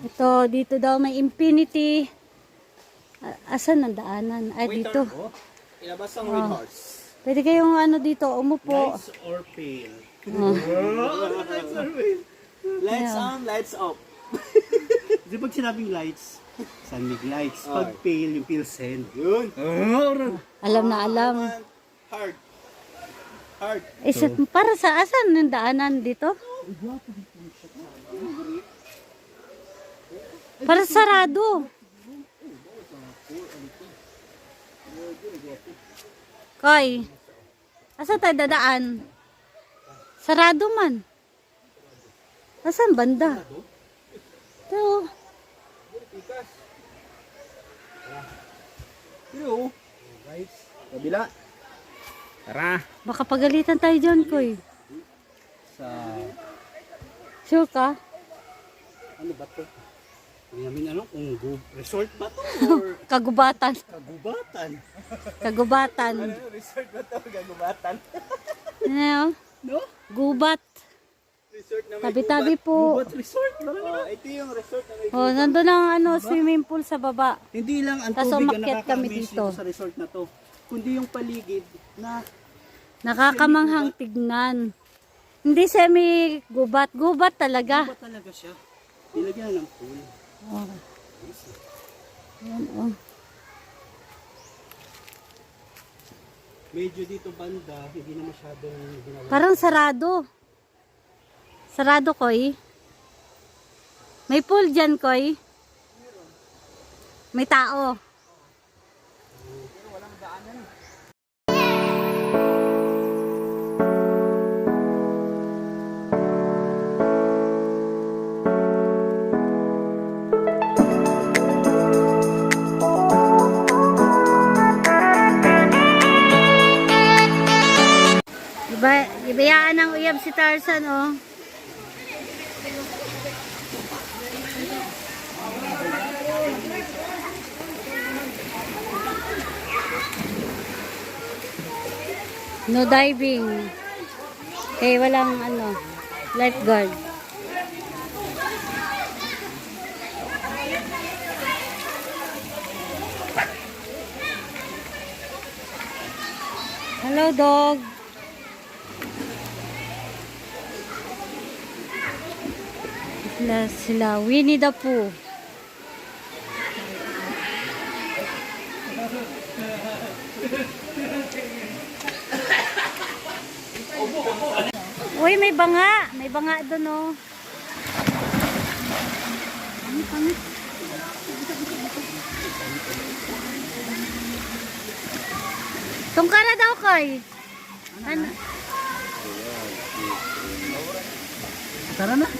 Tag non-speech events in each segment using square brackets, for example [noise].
Ito, dito daw may infinity. Asan ang daanan? Ay, dito. Oh, ilabas ang red horse. Pwede kayong ano dito, umupo. Lights or pale? Oh. [laughs] lights or pale? Lights on, lights off. [laughs] Di pag sinabing lights, sunmig lights. Oh. Pag pale, yung pale send. Yun. Alam na alam. Hard. Hard. Eh, sa- para sa asan ang daanan dito? Para sarado. Koy, asa tayo dadaan? Sarado man. Asan banda? Ito. Pero, lights. Kabila. Tara. Baka pagalitan tayo dyan, Koy. Sa, Sure ka? Ano ba to? Hindi namin ano kung resort ba to [laughs] or Kagubatan. kagubatan. Kagubatan. ano, resort ba ito? Gagubatan. Ano? No? Gubat. Resort na may Tabi-tabi po. Gubat resort. Gubat. nga. Oh, ito yung resort na may Oh, nandun ang ano, swimming pool sa baba. Hindi lang ang Tas tubig ang nakaka-amaze dito. sa resort na to. Kundi yung paligid na Nakakamanghang tignan. Hindi semi gubat. Gubat talaga. gubat talaga siya. Nilagyan ng pool. Oh. Ayan, oh. Medyo dito banda, hindi na masyadong ginawa. Parang sarado. Sarado, Koy. May pool dyan, Koy. May tao. Iba, ibayaan ng uyab si Tarzan, oh. No diving. Eh, walang ano, lifeguard. Hello, dog. Sila, sila Winnie the Pooh. Uy, may banga. May banga doon, oh. Ano, pangit? Daw, Koy. Ano? Tara na.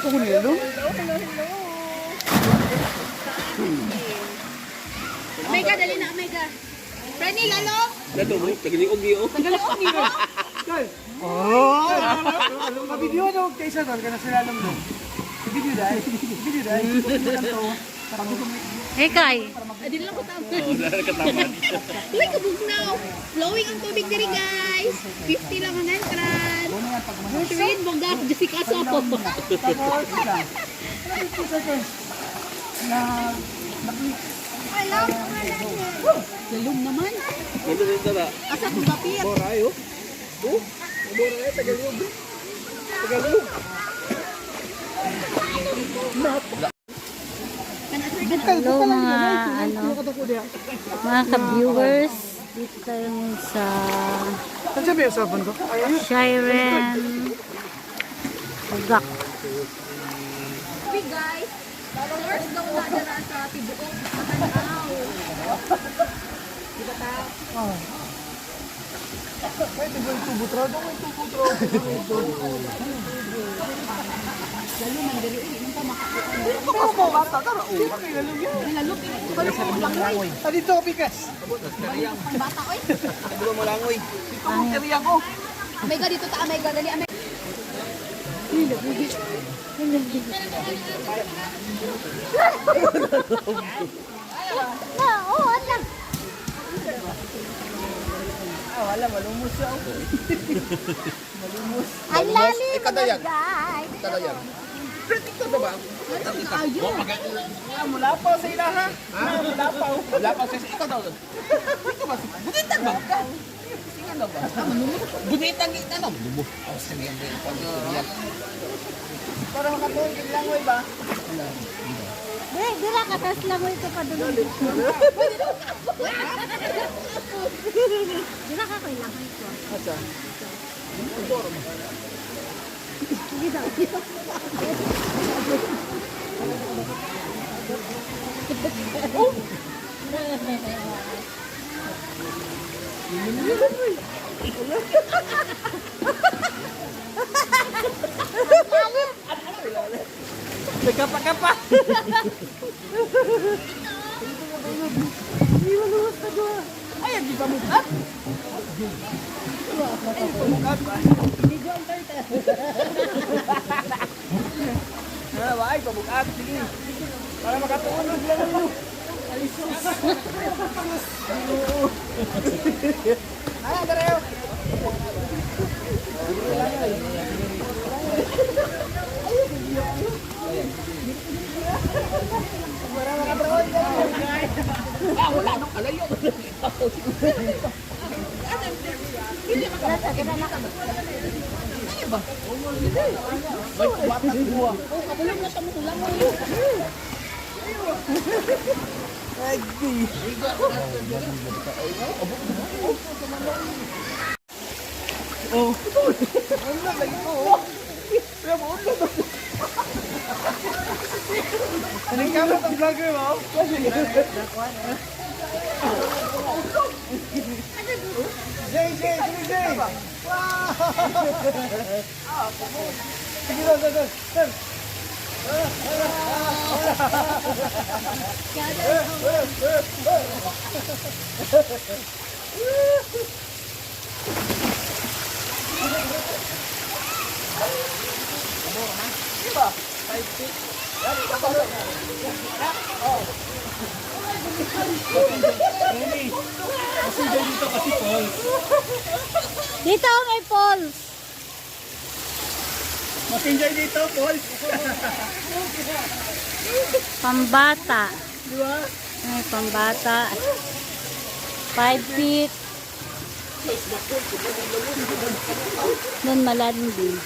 Omega, dali na, Omega. Frenny, lalo? Lalo mo, tagaliog iyo. Tagalog ni mo. Mabidyo na huwag kayo sa doon, kana sila alam mo. Video dahil. Video dahil. Hey, Kai. Adi lang ko tawag. Oo, nakakatamad. Uy, kabugnaw. Flowing ang tubig diri, guys. 50 lang ang entrance. Sweet, bongga. Jessica Sopo. Lalong naman. Ano rin tara? Asa kong gapit. Boray oh. Oh, boray, tagaliog. Tagaliog. Hello mga ano mga ka-viewers dito tayo ngayon sa Ano? Shiren Ugak Uy, guys. Followers daw na dyan sa Tibuok. Matanaw. Diba ta? Lalo man diri. Ito ko bata tara. Oh, Nilalok. Balik mo lang, oy. Ah, dito, Pikas. Bata, oy. Dito mo lang oy. Ito mo kariya ko. Amega dito ta, Amega. Dali. Na, oh, ala. Ah, wala malumos siya. Ang lalim Ikadayag. guys. Kritik ka ba? Ayo. Ah, mula pa sa ilaha. Ah, mula pa. Mula pa sa ikaw daw. Ikaw ba? Bunitan ba ka? Singan daw ba? Bunitan kita no. Lumo. Oh, singan ba yung Para makatuon kay langoy ba? Di, dira ka, tas lang mo ito pa doon. Dira ka, kailangan ko. Asa? Sige daw. Nagkapa-kapa. Ay, di ba mo ka? Ay, pumukat ba? Ah, ba? Ay, pumukat. Sige. Para makatulog lang ano. Ay, sus. Ah, dareo. Oh. Ano lagi ko? Kaya mo ulo to. Anong kamot ang vlogger mo? Jay, Jay, sige, Jay! Wow! Sige, go, go, go. Sir. Dito may falls. Mas enjoy dito, Paul. Pambata. Ay, pambata. 5 feet. Doon malalim din.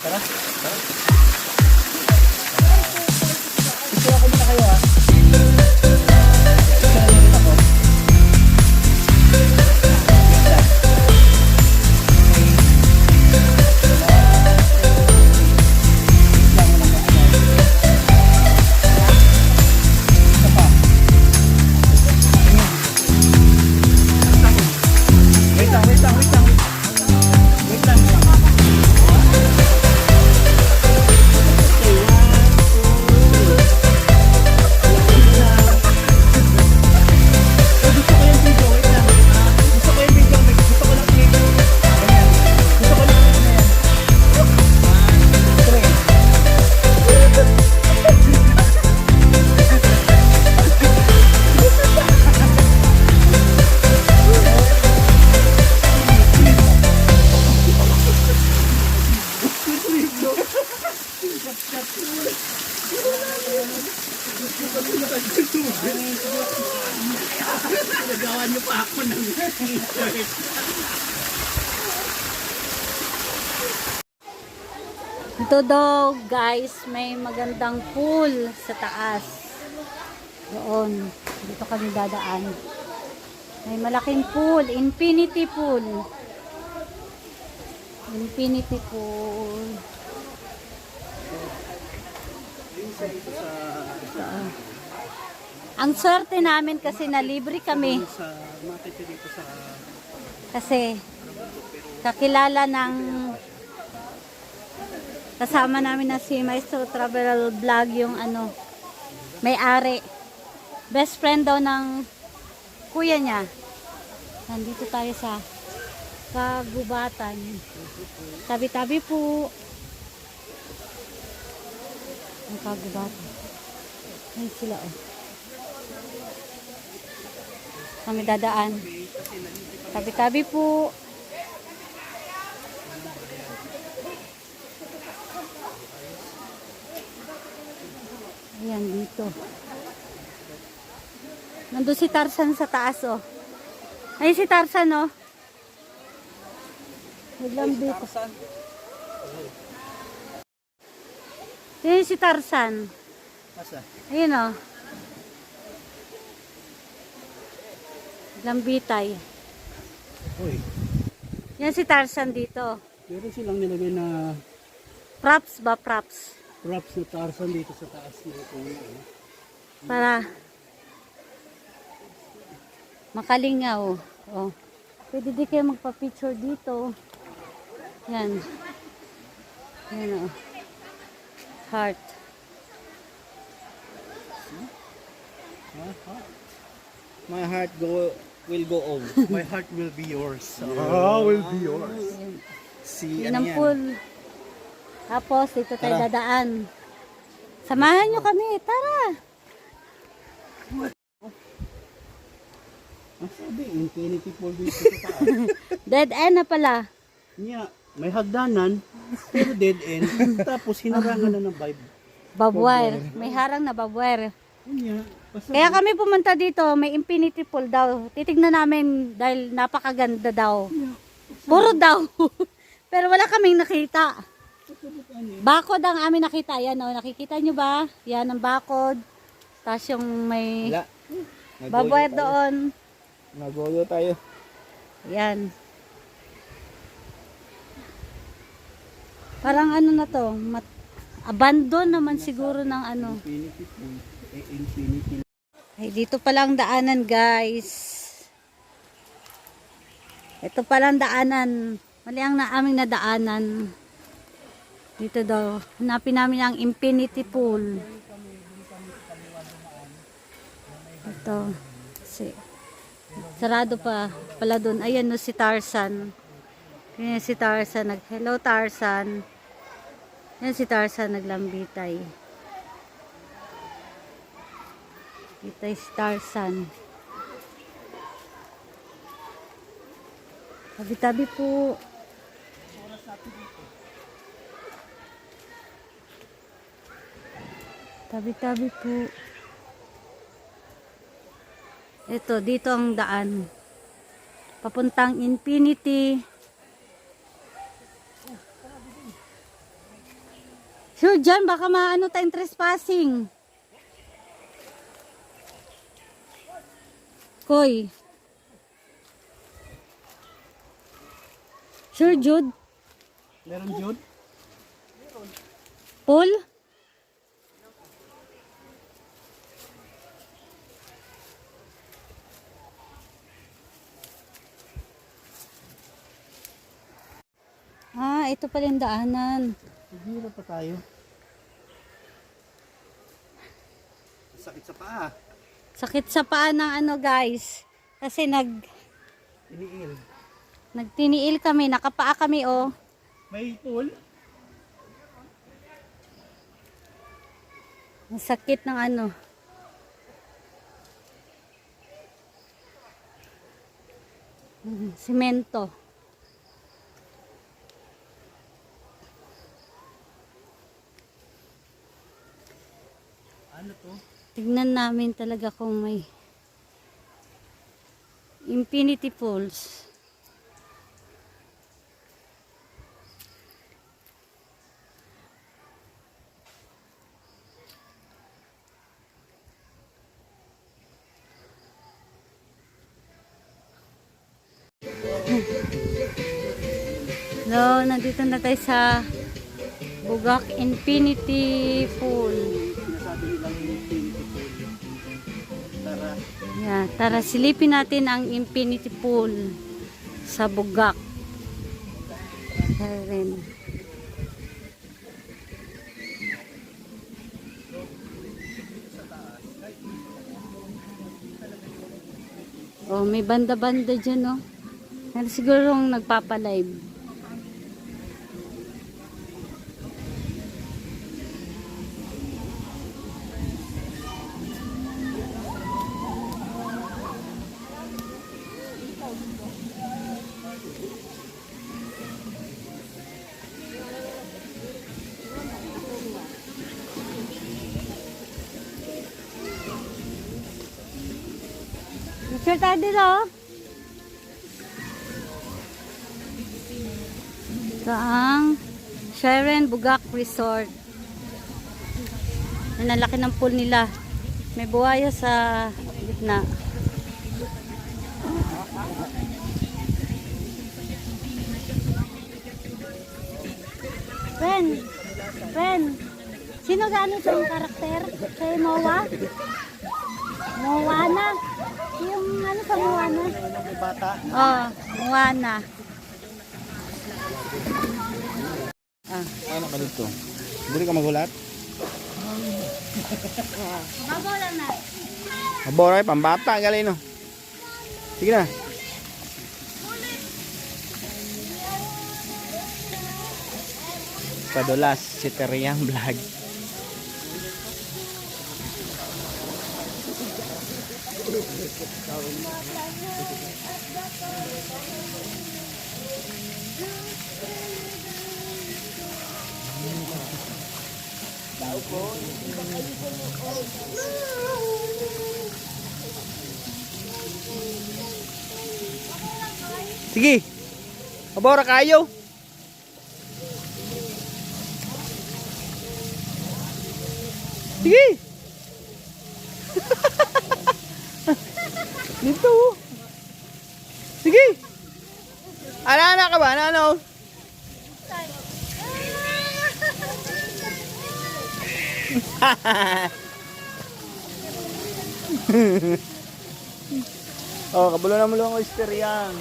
Wait guys, may magandang pool sa taas. Doon. Dito kami dadaan. May malaking pool. Infinity pool. Infinity pool. Oo. Ang swerte namin kasi na libre kami. Kasi kakilala ng kasama namin na si Maestro Travel Vlog yung ano, may-ari. Best friend daw ng kuya niya. Nandito tayo sa kagubatan. Tabi-tabi po. Ang kagubatan. Ayun sila oh. Kami dadaan. Tabi-tabi po. Ayan dito. Nandun si Tarzan sa taas oh. Ay si Tarzan oh. Biglang dito. Ayun si Tarzan. Asa? Ayun oh. Lambitay. Uy, Yan si Tarzan dito. meron silang nilagay na Props ba props? Props na Tarzan dito sa taas ng puno. eh. Para makalingaw. Oh. Pwede di kayo magpa-picture dito. Yan. Yan oh. Heart. My heart go will go on. My heart will be yours. Ah, will be yours. Si Yan ano ang yan? pool. Tapos dito tayo dadaan. Samahan nyo kami. Tara. Ang sabi, infinity pool dito sa taas. Dead end na pala. Niya, may hagdanan, pero dead end. Tapos hinarangan na ng vibe. Babwire. May harang na babwire. Niya, basta Kaya kami pumunta dito, may infinity pool daw. Titignan namin dahil napakaganda daw. Puro daw. [laughs] Pero wala kaming nakita. Bakod ang amin nakita. Yan o, nakikita nyo ba? Yan ang bakod. Tapos yung may Wala. babwire doon. Nagoyo tayo. Yan. Parang ano na to, mat abandon naman siguro ng ano. Eh, Ay, dito pala ang daanan, guys. Ito pala ang daanan. Mali ang na aming nadaanan. Dito daw. Hanapin namin ang infinity pool. Ito. Si, sarado pa pala doon. Ayan no si Tarzan. Ayan si Tarzan. Nag, Hello Tarzan. Ayan si Tarzan naglambitay. Kita si Tarzan. Tabi-tabi po. Tabi-tabi po. Ito, dito ang daan. Papuntang Infinity. Sure, dyan, baka maano tayong trespassing. Koy. Sure, Jude. Meron Jude? Paul? Ah, ito pala yung daanan. Hirap pa tayo. Sakit sa paa. Sakit sa paa ng ano guys. Kasi nag Iniil. nagtiniil kami, nakapaa kami oh. May pool? Ang sakit ng ano. Mm, Simento. Ano to? Tignan namin talaga kung may infinity pools. No, nandito na tayo sa Bugak Infinity Pool. Yeah, tara silipin natin ang infinity pool sa Bugak. Siren. Oh, may banda-banda dyan, oh. Ano siguro nagpapalive. Picture tayo dito, oh. Ito ang Sharon Bugak Resort. Yan ang laki ng pool nila. May buhaya sa gitna. Ren, Ren, sino gano'n sa karakter? Kay Mowa? Moana? Yung ano sa Moana? Bata. Oh, Moana. Ah. Ano ka dito? Hindi ka magulat? Babaw lang na. Maboray, pambata, galing no. Sige na. Padulas, si Teriyang Vlog. Sige. Mabora kayo. Sige. Dito. Sige. Ana-ana ka ba? Ano? oh, [laughs] [laughs] kabulo na mulo ang oyster yan.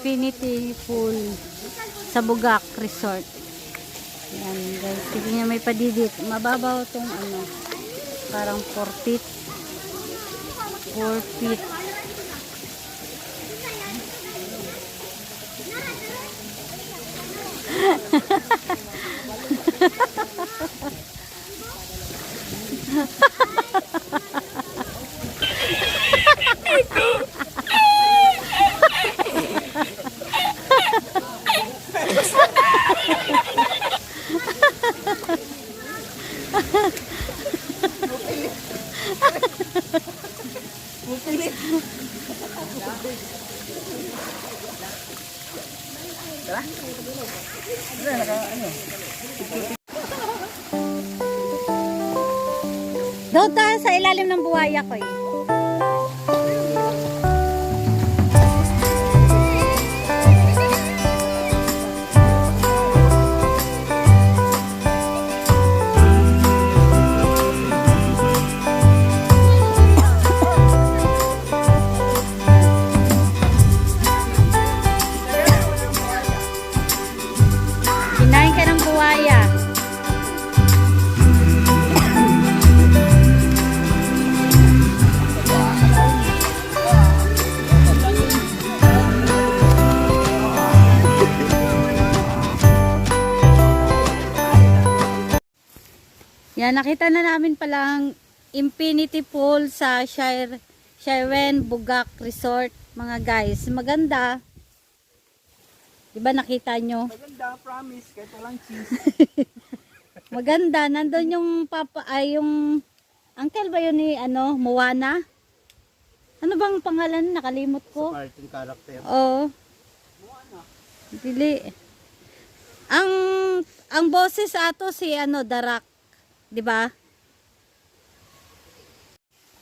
Infinity Pool sa Bugak Resort. Yan guys, tignan may padidit. Mababaw tong ano, parang 4 feet. 4 feet. Doon [laughs] tayo sa ilalim ng buhaya ko eh. Yan, nakita na namin palang infinity pool sa Shire, Shiren Bugak Resort, mga guys. Maganda. Diba nakita nyo? Maganda, promise. Kahit walang cheese. [laughs] Maganda. Nandun yung papa, ay yung, uncle ba yun ni, ano, Moana? Ano bang pangalan? Nakalimot ko. Cartoon character. Oo. Dili. Ang, ang boses ato si, ano, Darak. Di ba?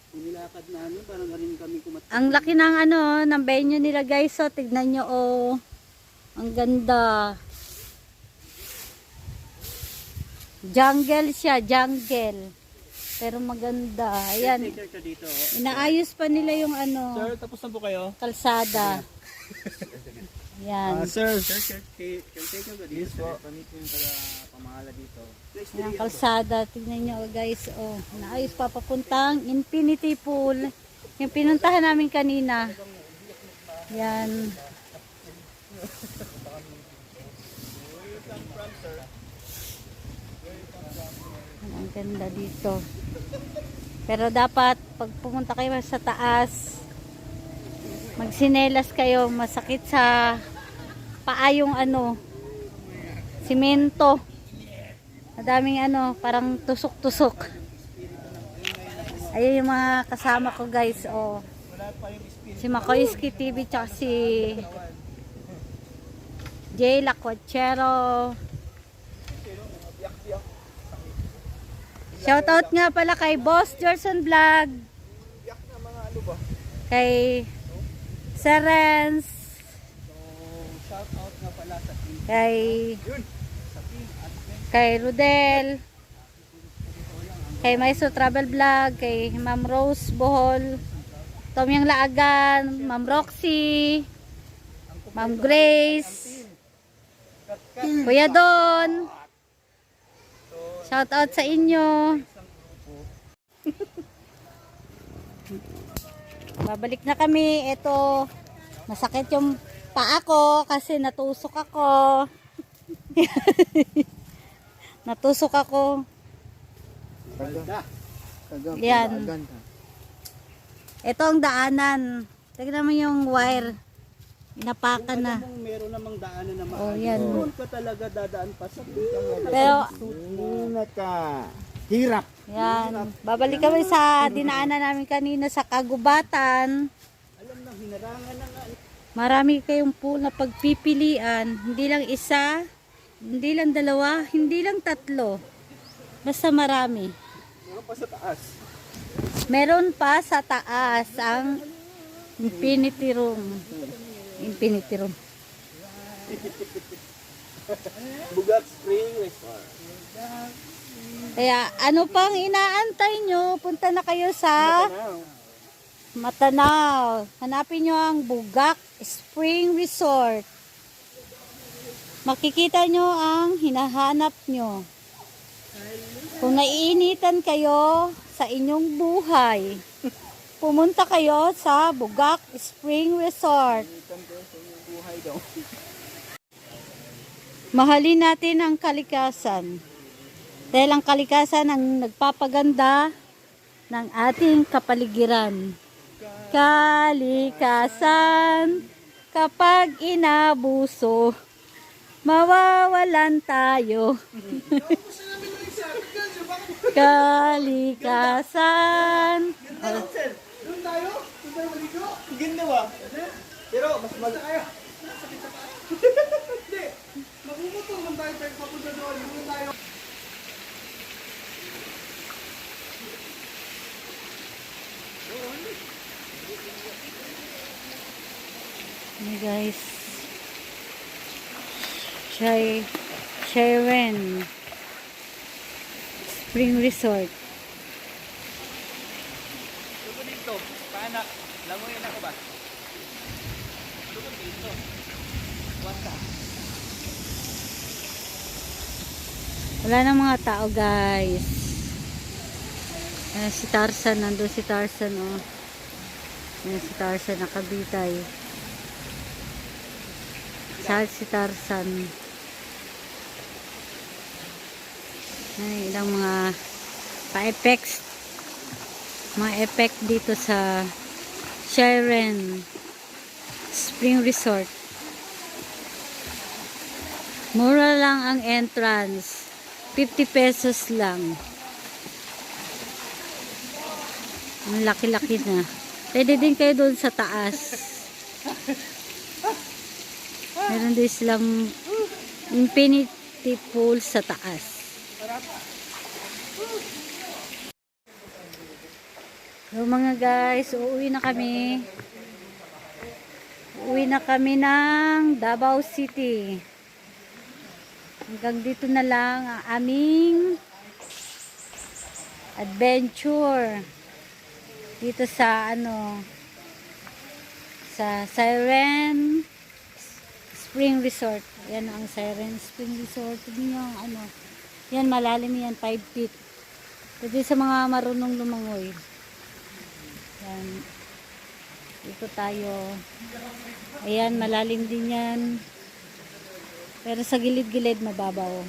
Hindi lakad na ano, parang galing kami kumat. Ang laki ng ano, ng venue nila guys. So, tignan nyo, oh. Ang ganda. Jungle siya, jungle. Pero maganda. Ayan. Dito. oh. Inaayos pa nila yung ano, Sir, tapos na po kayo? kalsada. Yan. sir. Sir, sir, care- caretaker ka dito. Sir, pamitin para pamahala dito. Yung kalsada, tignan nyo guys, oh, naayos pa papuntang infinity pool. Yung pinuntahan namin kanina. Yan. Ang ganda dito. Pero dapat, pag pumunta kayo sa taas, magsinelas kayo, masakit sa paa yung ano, simento. Madaming ano, parang tusok-tusok. Ayun yung mga kasama ko guys, oh. Si Makoyski TV tsaka si Jay Lacuachero. Shoutout nga pala kay Boss Gerson Vlog. Kay Serens. Kay kay Rudel. Kay Maiso Travel Vlog, kay Ma'am Rose Bohol, Tom Yang Laagan, Ma'am Roxy, Ma'am Grace, Kuya Don. Shout out sa inyo. Babalik na kami. Ito, masakit yung paa ko kasi natusok ako. [laughs] natusok ako. Yan. Ito ang daanan. Tignan mo yung wire. Inapakan na. Meron namang daanan na Oh, maayos, yan. doon ka talaga dadaan pa sa Pero, ka. Hirap. yan. Babalik kami sa dinaanan namin kanina sa kagubatan. alam na hinarangan na nga. Marami kayong pool na pagpipilian. Hindi lang isa, hindi lang dalawa, hindi lang tatlo. Basta marami. Mga pa sa taas. Meron pa sa taas ang infinity room. Infinity room. Bugat Spring Resort. Kaya ano pang inaantay nyo? Punta na kayo sa Matanaw. Hanapin nyo ang Bugak Spring Resort. Makikita nyo ang hinahanap nyo. Kung naiinitan kayo sa inyong buhay, pumunta kayo sa Bugak Spring Resort. Mahalin natin ang kalikasan. Dahil ang kalikasan ang nagpapaganda ng ating kapaligiran. Kalikasan, kapag inabuso, mawawalan tayo. [laughs] Kalikasan. Doon tayo? Doon tayo maligo? Ganda? Pero mas mag... Hindi. Magmumutong man tayo tayo papunta doon. Doon tayo. Hey guys. Shai Shairen Spring Resort. Lugo dito. Paano? Langoyin ako ba? Lugo dito. Wasa. Wala na mga tao guys. Ayan si Tarzan, nandun si Tarzan oh. Ayan si Tarzan nakabitay. Saan si Tarzan? Ay, ilang mga pa-effects. Mga effect dito sa Sharon Spring Resort. Mura lang ang entrance. 50 pesos lang. Ang laki-laki na. Pwede din kayo doon sa taas. Meron din silang infinity pool sa taas. So mga guys, uuwi na kami. Uuwi na kami ng Davao City. Hanggang dito na lang ang aming adventure dito sa ano sa Siren Spring Resort. Yan ang Siren Spring Resort. Nyo ang ano. Yan, malalim yan, 5 feet. Pwede sa mga marunong lumangoy. Yan. Dito tayo. Ayan, malalim din yan. Pero sa gilid-gilid, mababaw.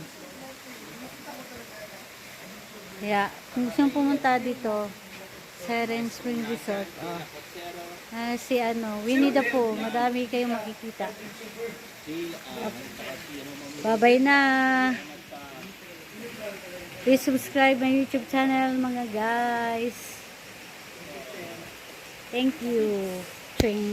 Kaya, kung gusto pumunta dito, Siren Spring Resort, oh. Ah, si ano, Winnie the Pooh, madami kayong makikita. Bye-bye na. Please subscribe my YouTube channel mga guys. Thank you. Train.